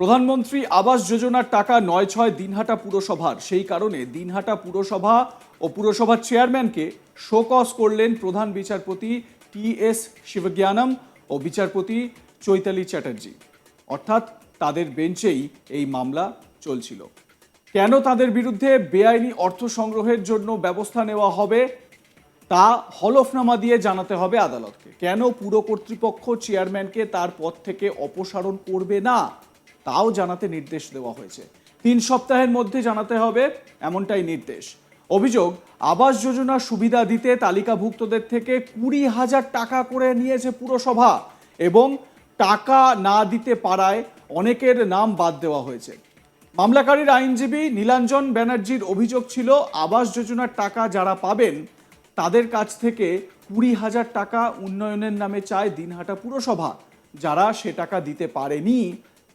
প্রধানমন্ত্রী আবাস যোজনার টাকা নয় ছয় দিনহাটা পুরসভার। সেই কারণে দিনহাটা পুরসভা ও পুরসভার চেয়ারম্যানকে শোকজ করলেন প্রধান বিচারপতি টি এস শিবজ্ঞানম ও বিচারপতি চৈতালি চ্যাটার্জি। অর্থাৎ তাদের বেঞ্চেই এই মামলা চলছিল। কেন তাদের বিরুদ্ধে বেআইনি অর্থ সংগ্রহের জন্য ব্যবস্থা নেওয়া হবে তা হলফনামা দিয়ে জানাতে হবে আদালতকে। কেন পুরো কর্তৃপক্ষ চেয়ারম্যানকে তার পদ থেকে অপসারণ করবে না? তাও জানাতে নির্দেশ দেওয়া হয়েছে। তিন সপ্তাহের মধ্যে জানাতে হবে এমনটাই নির্দেশ। অভিযোগ, আবাস যোজনার সুবিধা দিতে তালিকাভুক্তদের থেকে কুড়ি হাজার টাকা করে নিয়েছে পুরসভা এবং টাকা না দিতে পারায় অনেকের নাম বাদ দেওয়া হয়েছে। মামলাকারীর আইনজীবী নীলাঞ্জন ব্যানার্জির অভিযোগ ছিল, আবাস যোজনার টাকা যারা পাবেন তাদের কাছ থেকে কুড়ি হাজার টাকা উন্নয়নের নামে চায় দিনহাটা পুরসভা। যারা সে টাকা দিতে পারেনি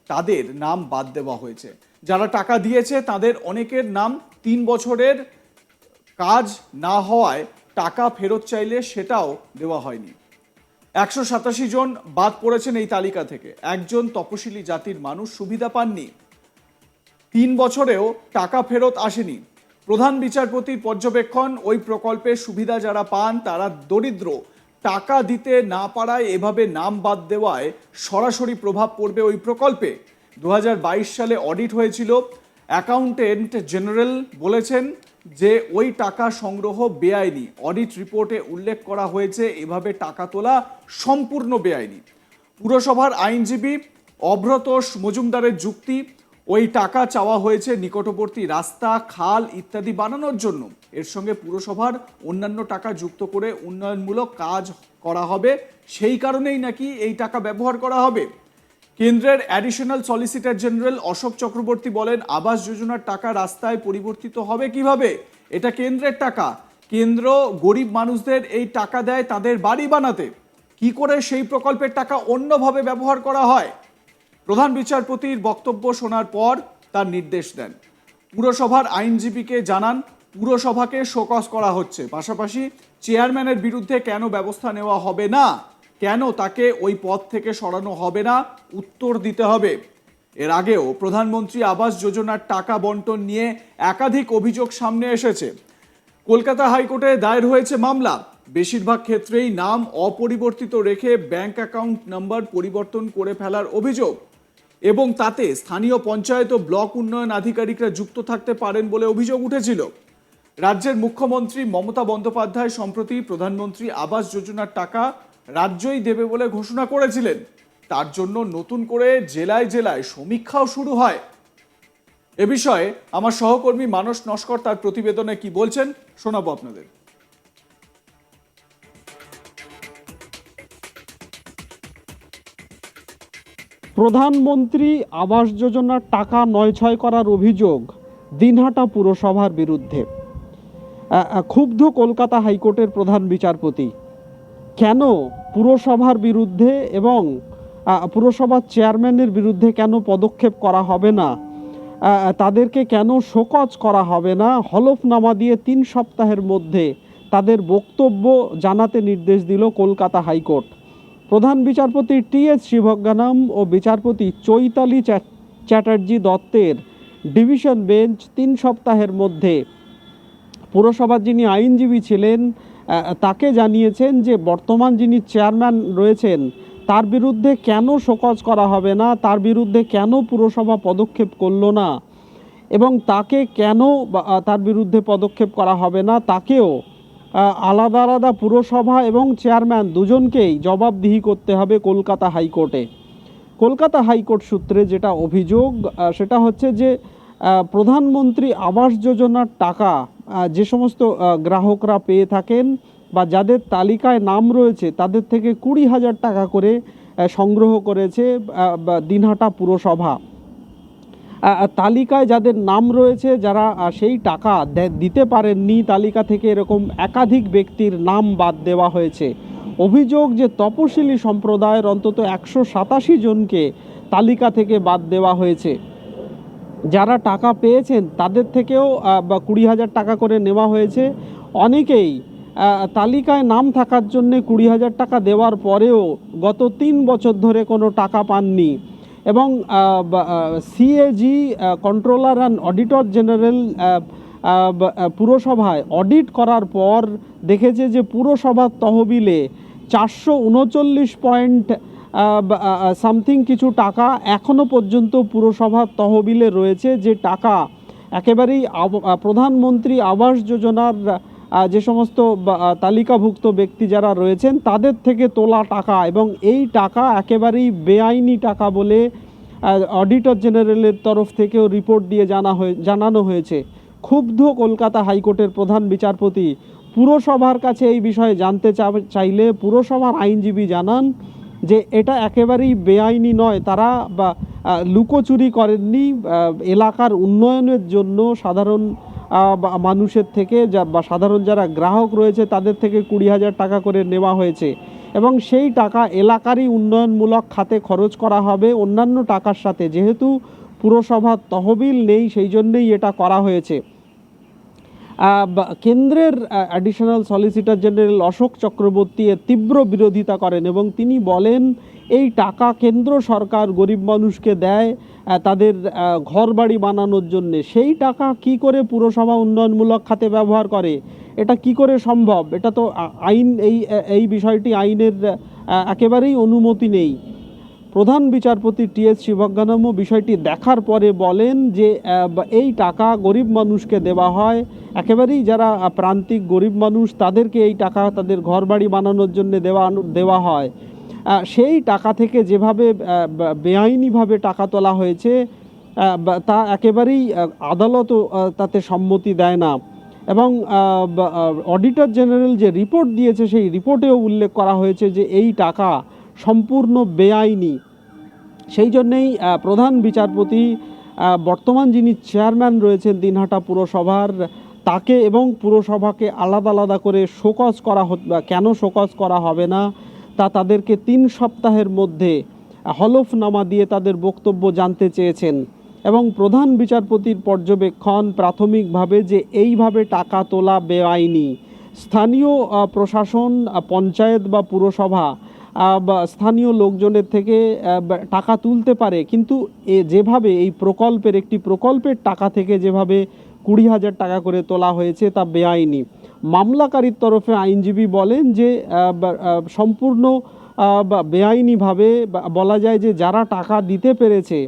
তাদের নাম বাদ দেওয়া হয়েছে। যারা টাকা দিয়েছে, তাদের অনেকের নাম তিন বছরের কাজ না হওয়ায় টাকা ফেরত চাইলে সেটাও দেওয়া হয়নি। একশো সাতাশি জন বাদ পড়েছেন এই তালিকা থেকে। একজন তপশিলি জাতির মানুষ সুবিধা পাননি। তিন বছরেও টাকা ফেরত আসেনি। প্রধান বিচারপতির পর্যবেক্ষণ, ওই প্রকল্পের সুবিধা যারা পান, তারা দরিদ্র। টাকা দিতে না পারায় এভাবে নাম বাদ দেওয়ায় সরাসরি প্রভাব পড়বে ওই প্রকল্পে। দু হাজার বাইশ সালে অডিট হয়েছিল। অ্যাকাউন্টেন্ট জেনারেল বলেছেন যে ওই টাকা সংগ্রহ বেআইনি। অডিট রিপোর্টে উল্লেখ করা হয়েছে, এভাবে টাকা তোলা সম্পূর্ণ বেআইনি। পুরসভার আইনজীবী অভ্রতোষ মজুমদারের যুক্তি ওই টাকা চাওয়া হয়েছে নিকটবর্তী রাস্তা, খাল ইত্যাদি বানানোর জন্য। এর সঙ্গে পুরসভার অন্যান্য টাকা যুক্ত করে উন্নয়নমূলক কাজ করা হবে। সেই কারণেই নাকি এই টাকা ব্যবহার করা হবে। কেন্দ্রের additional solicitor general Ashok Chakraborty বলেন, আবাস যোজনার টাকা রাস্তায় পরিবর্তিত হবে কীভাবে? এটা কেন্দ্রের টাকা। কেন্দ্র গরিব মানুষদের এই টাকা দেয় তাদের বাড়ি বানাতে। কি করে সেই প্রকল্পের টাকা অন্যভাবে ব্যবহার করা হয়? প্রধান বিচারপতির বক্তব্য শোনার পর তার নির্দেশ দেন। পুরসভার আইনজীবীকে জানান, পুরসভাকে শোকস করা হচ্ছে। পাশাপাশি চেয়ারম্যানের বিরুদ্ধে কেন ব্যবস্থা নেওয়া হবে না? কেন তাকে ওই পদ থেকে সরানো হবে না? উত্তর দিতে হবে। এর আগেও প্রধানমন্ত্রী আবাস যোজনার টাকা বন্টন নিয়ে একাধিক অভিযোগ সামনে এসেছে। কলকাতা হাইকোর্টে দায়ের হয়েছে মামলা। বেশিরভাগ ক্ষেত্রেই নাম অপরিবর্তিত রেখে ব্যাংক অ্যাকাউন্ট নাম্বার পরিবর্তন করে ফেলার অভিযোগ। এবং তাতে স্থানীয় পঞ্চায়েত ও ব্লক উন্নয়ন আধিকারিকরা যুক্ত থাকতে পারেন বলে অভিযোগ উঠেছিল। রাজ্যের মুখ্যমন্ত্রী মমতা বন্দ্যোপাধ্যায় সম্প্রতি প্রধানমন্ত্রী আবাস যোজনার টাকা রাজ্যই দেবে বলে ঘোষণা করেছিলেন। তার জন্য নতুন করে জেলায় জেলায় সমীক্ষাও শুরু হয়। এ বিষয়ে আমার সহকর্মী মানস নস্কর তার প্রতিবেদনে কি বলছেন শোনাবো আপনাদের। প্রধানমন্ত্রী আবাস যোজনার টাকা নয় ছয় করার অভিযোগ দিনহাটা পুরসভার বিরুদ্ধে। ক্ষুব্ধ কলকাতা হাইকোর্টের প্রধান বিচারপতি। কেন পুরসভার বিরুদ্ধে এবং পুরসভার চেয়ারম্যানের বিরুদ্ধে কেন পদক্ষেপ করা হবে না? তাদেরকে কেন শোকজ করা হবে না? হলফনামা দিয়ে তিন সপ্তাহের মধ্যে তাদের বক্তব্য জানাতে নির্দেশ দিল কলকাতা হাইকোর্ট। প্রধান বিচারপতি টি এস শিবজ্ঞানম ও বিচারপতি চৈতালি চ্যা- চ্যাটার্জি দত্তের ডিভিশন বেঞ্চ তিন সপ্তাহের মধ্যে। পুরসভার যিনি আইনজীবী ছিলেন তাকে জানিয়েছেন যে বর্তমান যিনি চেয়ারম্যান রয়েছেন, তার বিরুদ্ধে কেন শোকজ করা হবে না, তার বিরুদ্ধে কেন পুরসভা পদক্ষেপ করল না, এবং তাকে কেন তার বিরুদ্ধে পদক্ষেপ করা হবে না, তাকেও আলাদা আলাদা পুরসভা এবং চেয়ারম্যান দুজনকেই জবাবদিহি করতে হবে কলকাতা হাইকোর্টে। কলকাতা হাইকোর্ট সূত্রে যেটা অভিযোগ সেটা হচ্ছে যে প্রধানমন্ত্রী আবাস যোজনার টাকা যে সমস্ত গ্রাহকরা পেয়ে থাকেন বা যাদের তালিকায় নাম রয়েছে, তাদের থেকে কুড়ি হাজার টাকা করে সংগ্রহ করেছে দিনহাটা পুরসভা। তালিকায় যাদের নাম রয়েছে, যারা সেই টাকা দিতে পারেননি, তালিকা থেকে এরকম একাধিক ব্যক্তির নাম বাদ দেওয়া হয়েছে। অভিযোগ যে তপশিলি সম্প্রদায়ের অন্তত একশো সাতাশি জনকে তালিকা থেকে বাদ দেওয়া হয়েছে। যারা টাকা পেয়েছেন, তাদের থেকেও বা কুড়ি হাজার টাকা করে নেওয়া হয়েছে। অনেকেই তালিকায় নাম থাকার জন্যে কুড়ি হাজার টাকা দেওয়ার পরেও গত তিন বছর ধরে কোনো টাকা পাননি। এবং CAG controller and auditor general পুরসভায় audit করার পর দেখেছে যে পুরসভার তহবিলে চারশো উনচল্লিশ পয়েন্ট সামথিং কিছু টাকা এখনও পর্যন্ত পুরসভার তহবিলে রয়েছে। যে টাকা একেবারেই প্রধানমন্ত্রী আবাস যোজনার যে সমস্ত তালিকাভুক্ত ব্যক্তি যারা রয়েছেন, তাদের থেকে তোলা টাকা এবং এই টাকা একেবারেই বেআইনি টাকা বলে অডিটর জেনারেলের তরফ থেকেও রিপোর্ট দিয়ে জানা হয়ে, জানানো হয়েছে। ক্ষুব্ধ কলকাতা হাইকোর্টের প্রধান বিচারপতি পুরসভার কাছে এই বিষয়ে জানতে চাইলে পুরসভার আইনজীবী জানান যে এটা একেবারেই বেআইনি নয়। তারা বা লুকোচুরি করেননি এলাকার উন্নয়নের জন্য সাধারণ মানুষের থেকে যা, বা সাধারণ যারা গ্রাহক রয়েছে তাদের থেকে কুড়ি হাজার টাকা করে নেওয়া হয়েছে। এবং সেই টাকা এলাকারই উন্নয়নমূলক খাতে খরচ করা হবে অন্যান্য টাকার সাথে। যেহেতু পুরসভার তহবিল নেই, সেই জন্যেই এটা করা হয়েছে। কেন্দ্রের additional solicitor general Ashok Chakraborty এর তীব্র বিরোধিতা করেন এবং তিনি বলেন, এই টাকা কেন্দ্র সরকার গরিব মানুষকে দেয় তাদের ঘর বাড়ি বানানোর জন্যে। সেই টাকা কি করে পুরসভা উন্নয়নমূলক খাতে ব্যবহার করে? এটা কি করে সম্ভব? এটা তো আইন, এই এই বিষয়টি আইনের একেবারেই অনুমতি নেই। প্রধান বিচারপতি টি এস শিবজ্ঞানমও বিষয়টি দেখার পরে বলেন যে এই টাকা গরিব মানুষকে দেওয়া হয় একেবারেই যারা প্রান্তিক গরিব মানুষ তাদেরকে এই টাকা তাদের ঘরবাড়ি বানানোর জন্য দেওয়া দেওয়া হয়। সেই টাকা থেকে যেভাবে বেআইনিভাবে টাকা তোলা হয়েছে তা একেবারেই আহ, আদালতও তাতে সম্মতি দেয় না। এবং অডিটর জেনারেল যে রিপোর্ট দিয়েছে সেই রিপোর্টেও উল্লেখ করা হয়েছে যে এই টাকা সম্পূর্ণ বেআইনি। সেই জন্যেই প্রধান বিচারপতি বর্তমান যিনি চেয়ারম্যান রয়েছেন দিনহাটা পুরসভার তাকে এবং পুরসভাকে আলাদা আলাদা করে শোকজ করা কেন শোকজ করা হবে না, তা তাদেরকে তিন সপ্তাহের মধ্যে হলফনামা দিয়ে তাদের বক্তব্য জানতে চেয়েছেন। এবং প্রধান বিচারপতির পর্যবেক্ষণ প্রাথমিকভাবে যে এইভাবে টাকা তোলা বেআইনি। স্থানীয় প্রশাসন পঞ্চায়েত বা পুরসভা বা স্থানীয় লোকজনের থেকে টাকা তুলতে পারে, কিন্তু এ যেভাবে এই প্রকল্পের একটি প্রকল্পের টাকা থেকে যেভাবে কুড়ি হাজার টাকা করে তোলা হয়েছে, তা বেআইনি। মামলাকারীর তরফে আইনজীবী বলেন যে সম্পূর্ণ বেআইনিভাবে বলা যায় যে যারা টাকা দিতে পেরেছে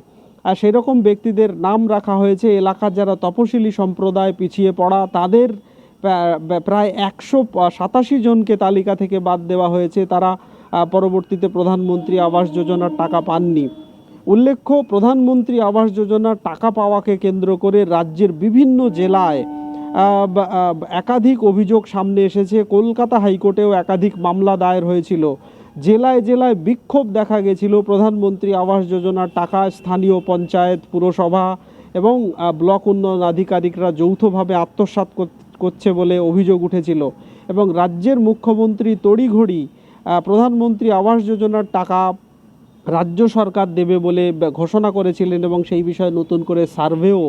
সেরকম ব্যক্তিদের নাম রাখা হয়েছে। এলাকার যারা তপশিলি সম্প্রদায় পিছিয়ে পড়া, তাদের প্রায় একশো সাতাশি জনকে তালিকা থেকে বাদ দেওয়া হয়েছে। তারা পরবর্তীতে প্রধানমন্ত্রী আবাস যোজনার টাকা পাননি। উল্লেখ্য, প্রধানমন্ত্রী আবাস যোজনার টাকা পাওয়াকে কেন্দ্র করে রাজ্যের বিভিন্ন জেলায় একাধিক অভিযোগ সামনে এসেছে। কলকাতা হাইকোর্টেও একাধিক মামলা দায়ের হয়েছিল। জেলায় জেলায় বিক্ষোভ দেখা গেছিল। প্রধানমন্ত্রী আবাস যোজনার টাকা স্থানীয় পঞ্চায়েত, পুরসভা এবং ব্লক উন্নয়ন আধিকারিকরা যৌথভাবে আত্মসাৎ কর- করছে বলে অভিযোগ উঠেছিল এবং রাজ্যের মুখ্যমন্ত্রী তড়িঘড়ি প্রধানমন্ত্রী আবাস যোজনার টাকা রাজ্য সরকার দেবে বলে ঘোষণা করেছিলেন এবং সেই বিষয়ে নতুন করে সার্ভেও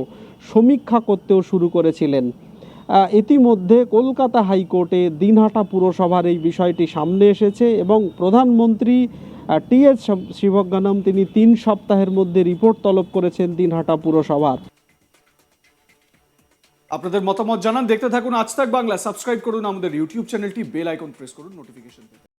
সমীক্ষা করতেও শুরু করেছিলেন। ইতিমধ্যে কলকাতা হাইকোর্টে দিনহাটা পুরসভার এই বিষয়টি সামনে এসেছে এবং প্রধানমন্ত্রী টি এস শিবজ্ঞানম তিনি তিন সপ্তাহের মধ্যে রিপোর্ট তলব করেছেন দিনহাটা পুরসভার। আপনাদের মতামত জানান, দেখতে থাকুন আজ তাক বাংলা। সাবস্ক্রাইব করুন আমাদের ইউটিউব চ্যানেলটি, বেল আইকন প্রেস করুন, নোটিফিকেশন পেতে।